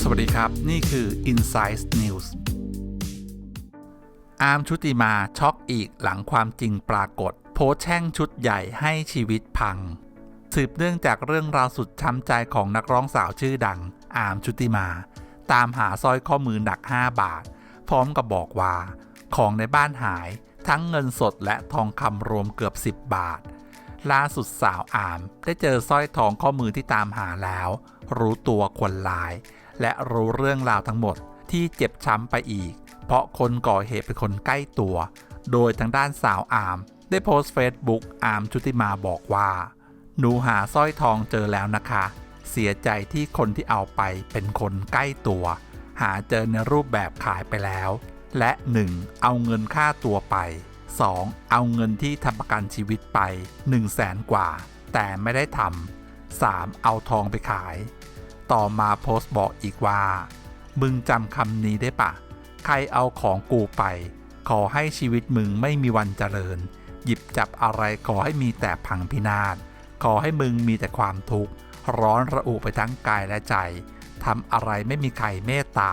สวัสดีครับ นี่คือ Insight News อาร์มชุติมาช็อกอีกหลังความจริงปรากฏ โพสแช่งชุดใหญ่ให้ชีวิตพัง สืบเนื่องจากเรื่องราวสุดช้ำใจของนักร้องสาวชื่อดัง อาร์มชุติมา ตามหาสร้อยข้อมือหนัก 5 บาท พร้อมกับบอกว่า ของในบ้านหายทั้งเงินสดและทองคำรวมเกือบ 10 บาท ล่าสุดสาวอาม ได้เจอสร้อยทองข้อมือที่ตามหาแล้ว รู้ตัวคนร้าย และรู้เรื่องราวทั้งหมดที่เจ็บช้ำไปอีก เพราะคนก่อเหตุเป็นคนใกล้ตัว โดยทางด้านสาวอาม ได้โพสต์เฟซบุ๊กอามชุติมาบอกว่า หนูหาสร้อยทองเจอแล้วนะคะ เสียใจที่คนที่เอาไปเป็นคนใกล้ตัว หาเจอในรูปแบบขายไปแล้ว และ 1. เอาเงินค่าตัวไป 2. เอาเงินที่ทำประกันชีวิตไป 1 0 0 0 0แสนกว่า แต่ไม่ได้ทำ 3. เอาทองไปขาย ต่อมาโพสต์บอกอีกว่า มึงจำคำนี้ได้ปะ ใครเอาของกูไป ขอให้ชีวิตมึงไม่มีวันเจริญ หยิบจับอะไรขอให้มีแต่พังพินาศ ขอให้มึงมีแต่ความทุกข์ ร้อนระอุไปทั้งกายและใจทำอะไรไม่มีใครเมตตา